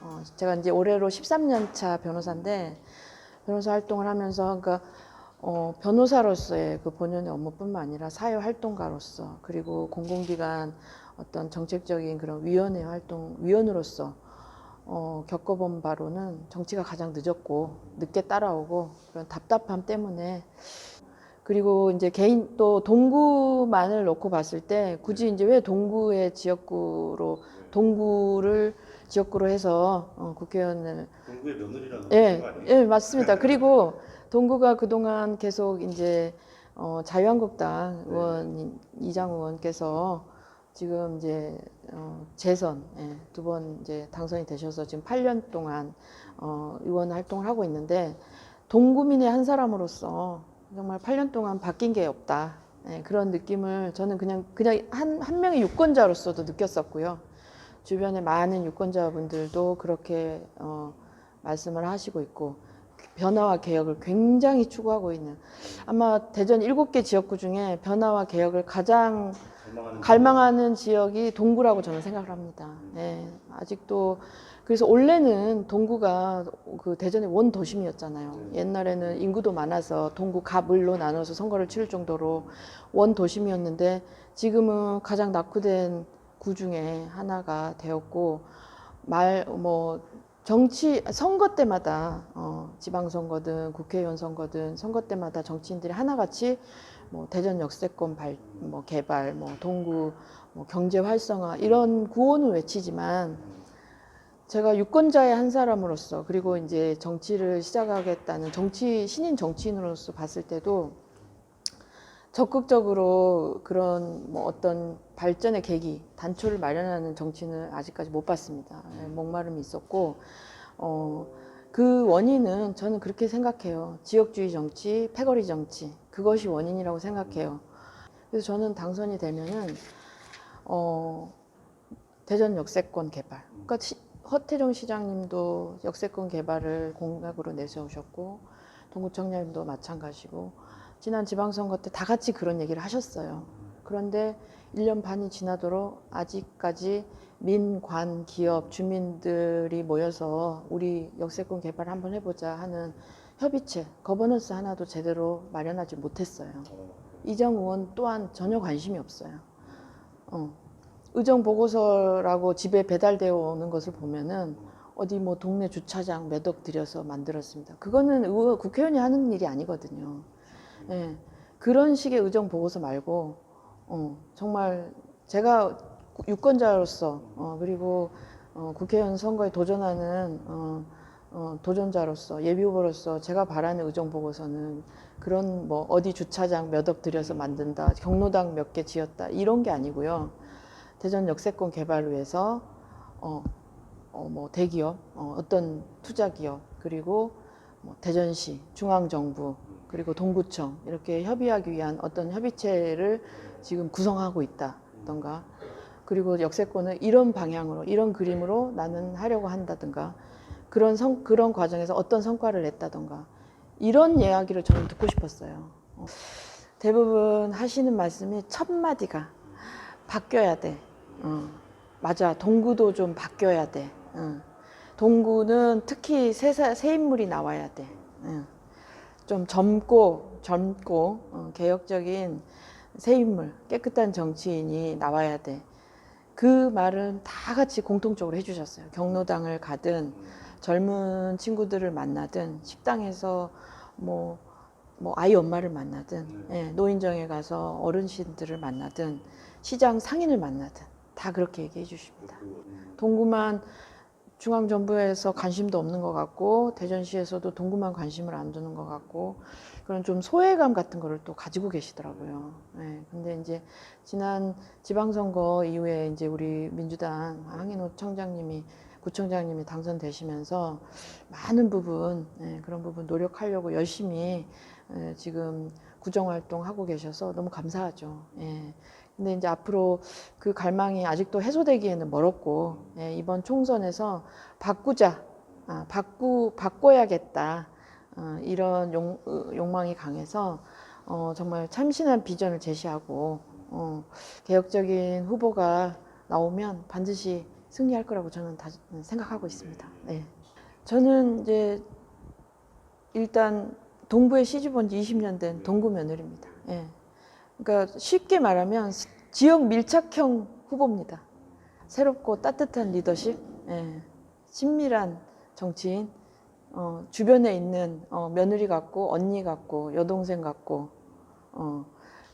어, 제가 이제 올해로 13년 차 변호사인데 변호사 활동을 하면서 그러니까 어, 변호사로서의 그 본연의 업무뿐만 아니라 사회 활동가로서 그리고 공공기관 어떤 정책적인 그런 위원회 활동 위원으로서 어, 겪어본 바로는 정치가 가장 늦었고 늦게 따라오고 그런 답답함 때문에 그리고 이제 개인 또 동구만을 놓고 봤을 때 굳이 이제 왜 동구의 지역구로 동구를 지역구로 해서 어, 국회의원을 동구의 며느리라는 예? 예, 맞습니다. 그리고 동구가 그동안 계속 이제 어, 자유한국당 네. 의원 이장 의원께서 지금 이제 어, 재선 예, 두번 이제 당선이 되셔서 지금 8년 동안 어, 의원 활동을 하고 있는데 동구민의 한 사람으로서 정말 8년 동안 바뀐 게 없다. 예, 그런 느낌을 저는 그냥 그냥 한, 한 명의 유권자로서도 느꼈었고요. 주변에 많은 유권자분들도 그렇게 어, 말씀을 하시고 있고 변화와 개혁을 굉장히 추구하고 있는 아마 대전 일곱 개 지역구 중에 변화와 개혁을 가장 갈망하는 갈망하는 지역이 동구라고 저는 생각을 합니다. 예, 아직도 그래서 원래는 동구가 그 대전의 원 도심이었잖아요. 옛날에는 인구도 많아서 동구 갑을로 나눠서 선거를 치를 정도로 원 도심이었는데 지금은 가장 낙후된 구 중에 하나가 되었고 말 뭐 정치 선거 때마다 어, 지방 선거든 국회의원 선거든 선거 때마다 정치인들이 하나같이 뭐 대전 역세권 발, 뭐 개발, 뭐 동구 뭐 경제 활성화 이런 구호는 외치지만 제가 유권자의 한 사람으로서 그리고 이제 정치를 시작하겠다는 정치 신인 정치인으로서 봤을 때도 적극적으로 그런 뭐 어떤 발전의 계기 단초를 마련하는 정치는 아직까지 못 봤습니다. 예, 목마름이 있었고 어, 그 원인은 저는 그렇게 생각해요. 지역주의 정치, 패거리 정치 그것이 원인이라고 생각해요. 그래서 저는 당선이 되면은 어, 대전 역세권 개발. 그러니까 시- 허태정 시장님도 역세권 개발을 공약으로 내세우셨고 동구청장님도 마찬가지고 지난 지방선거 때 다 같이 그런 얘기를 하셨어요. 그런데 1년 반이 지나도록 아직까지 민관 기업 주민들이 모여서 우리 역세권 개발 한번 해보자 하는 협의체 거버넌스 하나도 제대로 마련하지 못했어요. 어, 이정 의원 또한 전혀 관심이 없어요. 어. 의정 보고서라고 집에 배달되어 오는 것을 보면은 어디 뭐 동네 주차장 몇 억 들여서 만들었습니다. 그거는 의원, 국회의원이 하는 일이 아니거든요. 예. 그런 식의 의정 보고서 말고 어, 정말 제가 유권자로서 어, 그리고 어, 국회의원 선거에 도전하는 어, 어, 도전자로서 예비 후보로서 제가 바라는 의정 보고서는 그런 뭐 어디 주차장 몇 억 들여서 만든다, 경로당 몇 개 지었다 이런 게 아니고요. 대전 역세권 개발을 위해서 어, 어, 뭐 대기업, 어, 어떤 투자 기업 그리고 뭐 대전시, 중앙정부 그리고 동구청 이렇게 협의하기 위한 어떤 협의체를 지금 구성하고 있다던가 그리고 역세권을 이런 방향으로 이런 그림으로 나는 하려고 한다든가 그런 성 그런 과정에서 어떤 성과를 냈다던가 이런 이야기를 저는 듣고 싶었어요. 어, 대부분 하시는 말씀이 첫 마디가 바뀌어야 돼. 어, 맞아. 동구도 좀 바뀌어야 돼. 어. 동구는 특히 새, 사- 새 인물이 나와야 돼. 어. 좀 젊고 젊고 어, 개혁적인 새 인물, 깨끗한 정치인이 나와야 돼. 그 말은 다 같이 공통적으로 해주셨어요. 경로당을 가든 젊은 친구들을 만나든 식당에서 뭐, 뭐 아이 엄마를 만나든 예, 노인정에 가서 어르신들을 만나든 시장 상인을 만나든 다 그렇게 얘기해 주십니다. 음, 동구만 중앙정부에서 관심도 없는 것 같고 대전시에서도 동구만 관심을 안 두는 것 같고 그런 좀 소외감 같은 거를 또 가지고 계시더라고요. 네, 근데 이제 지난 지방선거 이후에 이제 우리 민주당 황인호 청장님이 구청장님이 당선되시면서 많은 부분 예, 그런 부분 노력하려고 열심히 예, 지금 구정 활동 하고 계셔서 너무 감사하죠. 예. 근데 이제 앞으로 그 갈망이 아직도 해소되기에는 멀었고 예, 이번 총선에서 바꾸자, 아, 바꾸 바꿔야겠다 어, 이런 용, 어, 욕망이 강해서 어, 정말 참신한 비전을 제시하고 어, 개혁적인 후보가 나오면 반드시 승리할 거라고 저는 다 생각하고 있습니다. 네. 저는 이제 일단 동부에 시집 온 지 20년 된 동구 며느리입니다. 예. 그러니까 쉽게 말하면 시- 지역 밀착형 후보입니다. 새롭고 따뜻한 리더십, 예. 친밀한 정치인, 어, 주변에 있는 어, 며느리 같고 언니 같고 여동생 같고, 어,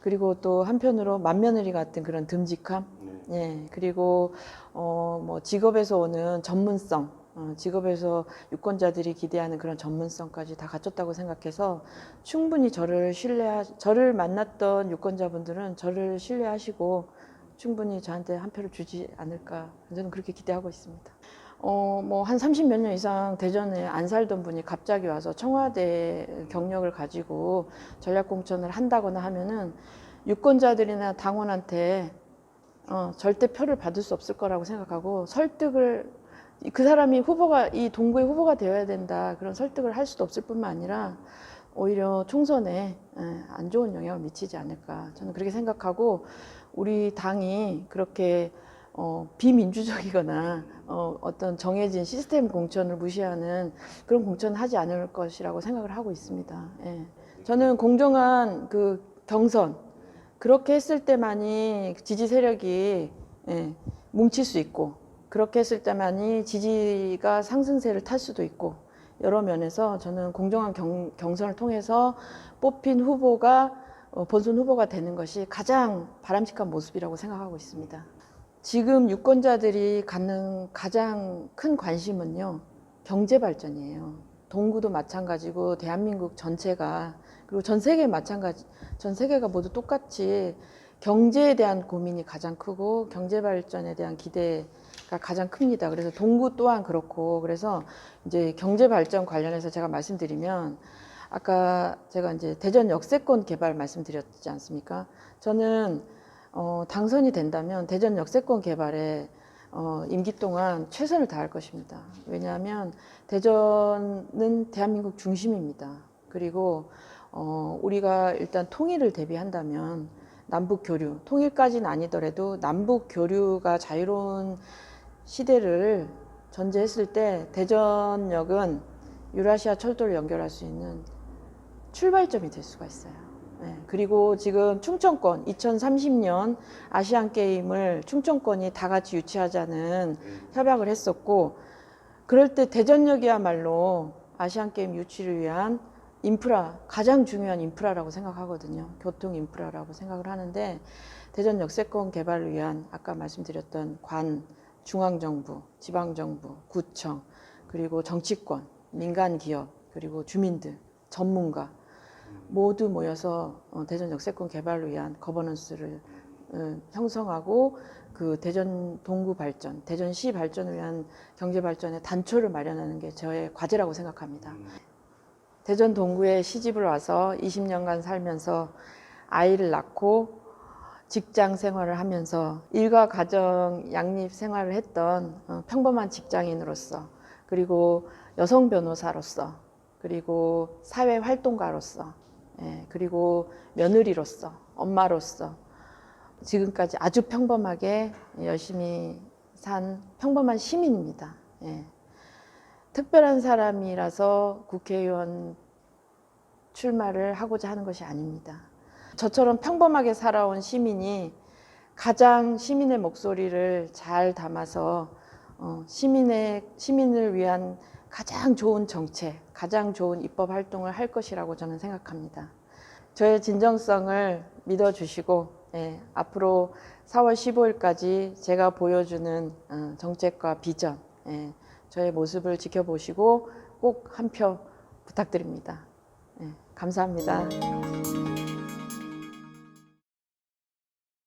그리고 또 한편으로 맏며느리 같은 그런 듬직함, 네. 예, 그리고 어, 뭐 직업에서 오는 전문성, 어, 직업에서 유권자들이 기대하는 그런 전문성까지 다 갖췄다고 생각해서 충분히 저를 신뢰하, 저를 만났던 유권자분들은 저를 신뢰하시고 충분히 저한테 한 표를 주지 않을까 저는 그렇게 기대하고 있습니다. 어, 뭐 한 30몇 년 이상 대전에 안 살던 분이 갑자기 와서 청와대 경력을 가지고 전략 공천을 한다거나 하면은 유권자들이나 당원한테 어, 절대 표를 받을 수 없을 거라고 생각하고 설득을 그 사람이 후보가 이 동구의 후보가 되어야 된다 그런 설득을 할 수도 없을 뿐만 아니라 오히려 총선에 예, 안 좋은 영향을 미치지 않을까 저는 그렇게 생각하고 우리 당이 그렇게 어, 비민주적이거나 어, 어떤 정해진 시스템 공천을 무시하는 그런 공천을 하지 않을 것이라고 생각을 하고 있습니다. 예. 저는 공정한 그 경선 그렇게 했을 때만이 지지 세력이 예, 뭉칠 수 있고 그렇게 했을 때만이 지지가 상승세를 탈 수도 있고 여러 면에서 저는 공정한 경, 경선을 통해서 뽑힌 후보가 어, 본선 후보가 되는 것이 가장 바람직한 모습이라고 생각하고 있습니다. 지금 유권자들이 갖는 가장 큰 관심은요 경제 발전이에요. 동구도 마찬가지고 대한민국 전체가 그리고 전 세계 마찬가지 전 세계가 모두 똑같이 경제에 대한 고민이 가장 크고 경제 발전에 대한 기대 가 가장 큽니다. 그래서 동구 또한 그렇고 그래서 이제 경제 발전 관련해서 제가 말씀드리면 아까 제가 이제 대전 역세권 개발 말씀드렸지 않습니까? 저는 어, 당선이 된다면 대전 역세권 개발에 어, 임기 동안 최선을 다할 것입니다. 왜냐하면 대전은 대한민국 중심입니다. 그리고 어, 우리가 일단 통일을 대비한다면 남북 교류, 통일까지는 아니더라도 남북 교류가 자유로운 시대를 전제했을 때 대전역은 유라시아 철도를 연결할 수 있는 출발점이 될 수가 있어요. 네, 그리고 지금 충청권 2030년 아시안 게임을 충청권이 다 같이 유치하자는 협약을 했었고 그럴 때 대전역이야말로 아시안 게임 유치를 위한 인프라 가장 중요한 인프라라고 생각하거든요. 교통 인프라라고 생각을 하는데 대전 역세권 개발을 위한 아까 말씀드렸던 관, 중앙정부, 지방정부, 구청 그리고 정치권, 민간 기업 그리고 주민들, 전문가 모두 모여서 어, 대전 역세권 개발을 위한 거버넌스를 어, 형성하고 그 대전 동구 발전, 대전시 발전을 위한 경제 발전의 단초를 마련하는 게 저의 과제라고 생각합니다. 음. 대전 동구에 시집을 와서 20년간 살면서 아이를 낳고 직장 생활을 하면서 일과 가정 양립 생활을 했던 어, 평범한 직장인으로서 그리고 여성 변호사로서 그리고 사회 활동가로서 예, 그리고 며느리로서 엄마로서 지금까지 아주 평범하게 열심히 산 평범한 시민입니다. 예. 특별한 사람이라서 국회의원 출마를 하고자 하는 것이 아닙니다. 저처럼 평범하게 살아온 시민이 가장 시민의 목소리를 잘 담아서 어, 시민의 시민을 위한 가장 좋은 정책, 가장 좋은 입법 활동을 할 것이라고 저는 생각합니다. 저의 진정성을 믿어주시고 예, 앞으로 4월 15일까지 제가 보여주는 어, 정책과 비전, 예, 저의 모습을 지켜보시고 꼭 한 표 부탁드립니다. 예, 감사합니다.